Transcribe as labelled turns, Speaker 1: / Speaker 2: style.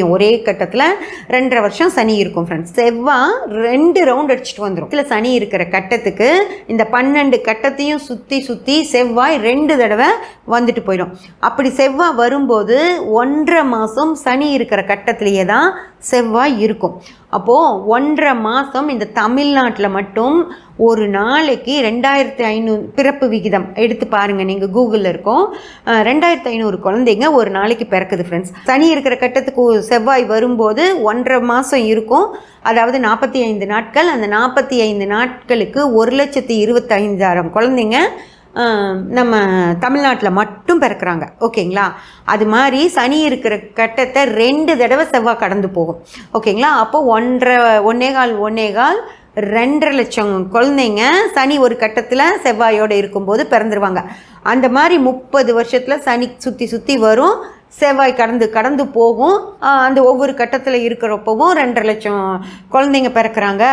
Speaker 1: ஒரே கட்டத்தில் ரெண்டரை வருஷம் சனி இருக்கும் ஃப்ரெண்ட்ஸ் செவ்வாய் ரெண்டு ரவுண்ட் அடிச்சுட்டு வந்துடும் இதில் சனி இருக்கிற கட்டத்துக்கு இந்த பன்னெண்டு கட்டத்தையும் சுற்றி சுற்றி செவ்வாய் ரெண்டு தடவை வந்துட்டு போயிடும். அப்படி செவ்வாய் வரும்போது ஒன்றரை மாதம் சனி இருக்கிற கட்டத்திலேயே தான் செவ்வாய் இருக்கும். அப்போது ஒன்றரை மாதம் இந்த தமிழ்நாட்டில் மட்டும் ஒரு நாளைக்கு ரெண்டாயிரத்தி ஐநூறு பிறப்பு விகிதம். எடுத்து பாருங்கள் நீங்கள் கூகுளில் இருக்கும். ரெண்டாயிரத்தி ஐநூறு குழந்தைங்க ஒரு நாளைக்கு பிறக்குது ஃப்ரெண்ட்ஸ் சனி இருக்கிற கட்டத்துக்கு செவ்வாய் வரும்போது ஒன்றரை மாதம் இருக்கும். அதாவது நாற்பத்தி ஐந்து நாட்கள். அந்த நாற்பத்தி ஐந்து நாட்களுக்கு ஒரு லட்சத்தி இருபத்தைந்தாயிரம் குழந்தைங்க நம்ம தமிழ்நாட்டில் மட்டும் பிறக்கிறாங்க. ஓகேங்களா? அது மாதிரி சனி இருக்கிற கட்டத்தை ரெண்டு தடவை செவ்வாய் கடந்து போகும். ஓகேங்களா? அப்போ ஒன்றரை ஒன்னேகால் ஒன்னேகால் ரெண்டரை லட்சம் குழந்தைங்க சனி ஒரு கட்டத்தில் செவ்வாயோடு இருக்கும்போது பிறந்துருவாங்க. அந்த மாதிரி முப்பது வருஷத்தில் சனி சுற்றி சுற்றி வரும் செவ்வாய் கடந்து கடந்து போகும். அந்த ஒவ்வொரு கட்டத்தில் இருக்கிறப்பவும் ரெண்டரை லட்சம் குழந்தைங்க பிறக்கிறாங்க.